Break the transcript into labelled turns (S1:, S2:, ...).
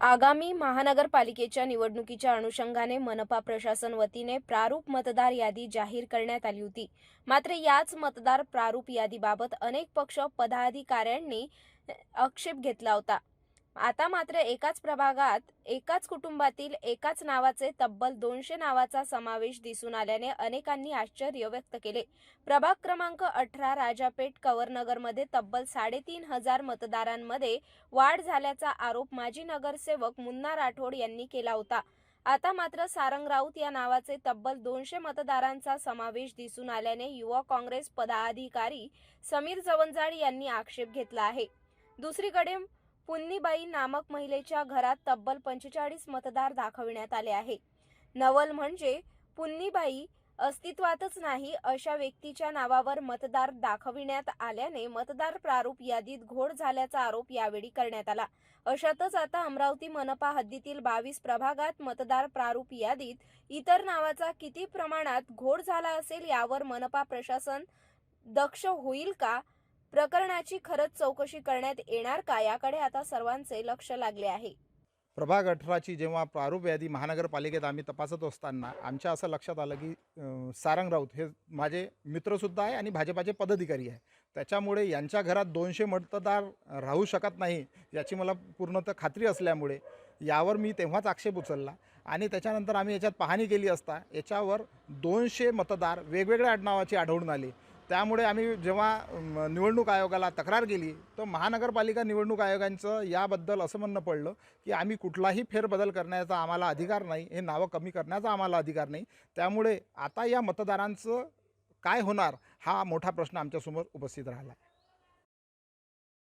S1: आगामी महानगरपालिकेच्या निवडणुकीच्या अनुषंगाने मनपा प्रशासन वतीने प्रारूप मतदार यादी जाहीर करण्यात आली होती. मात्र याच मतदार प्रारूप यादीबाबत अनेक पक्ष पदाधिकाऱ्यांनी आक्षेप घेतला होता. आता मात्र एकाच प्रभागात एकाच कुटुंबातील एकाच नावाचे तब्बल दोनशे नावाचा समावेश दिसून आल्याने अनेकांनी आश्चर्य व्यक्त केले. प्रभाग क्रमांक अठरा राजापेठ कवरनगरमध्ये तब्बल साडेतीन हजार मतदारांमध्ये वाढ झाल्याचा आरोप माजी नगरसेवक मुन्ना राठोड यांनी केला होता. आता मात्र सारंग राऊत या नावाचे तब्बल दोनशे मतदारांचा समावेश दिसून आल्याने युवा काँग्रेस पदाधिकारी समीर जवंजाळ यांनी आक्षेप घेतला आहे. दुसरीकडे पुन्नीबाई नामक महिलेच्या घरात तब्बल पंचेचाळीस मतदार दाखविण्यात आले आहे. नवल म्हणजे पुन्नीबाई अस्तित्वातच नाही अशा व्यक्तीच्या नावावर मतदार दाखविण्यात आल्याने मतदार प्रारूप यादीत घोड झाल्याचा आरोप यावेळी करण्यात आला. अशातच आता अमरावती मनपा हद्दीतील बावीस प्रभागात मतदार प्रारूप यादीत इतर नावाचा किती प्रमाणात घोड झाला असेल यावर मनपा प्रशासन दक्ष होईल का? प्रकरणाची खरंच चौकशी करण्यात येणार का याकडे आता सर्वांचे लक्ष लागले आहे.
S2: प्रभाग अठराची जेव्हा प्रारूप यादी महानगरपालिकेत आम्ही तपासत असताना आमच्या असं लक्षात आलं की सारंग राऊत हे माझे मित्रसुद्धा आहे आणि भाजपाचे पदाधिकारी आहे. त्याच्यामुळे यांच्या घरात दोनशे मतदार राहू शकत नाही याची मला पूर्णतः खात्री असल्यामुळे यावर मी तेव्हाच आक्षेप उचलला आणि त्याच्यानंतर आम्ही याच्यात पाहणी केली असता याच्यावर दोनशे मतदार वेगवेगळ्या आडनावाचे आढळून आले. त्यामुळे आम्ही जेव्हा निवडणूक आयोगाला तक्रार केली तर महानगरपालिका निवडणूक आयोगांचं याबद्दल असं म्हणणं पडलं की आम्ही कुठलाही फेरबदल करण्याचा आम्हाला अधिकार नाही हे नावं कमी करण्याचा आम्हाला अधिकार नाही. त्यामुळे आता या मतदारांचं काय होणार हा मोठा प्रश्न आमच्यासमोर उपस्थित राहिला.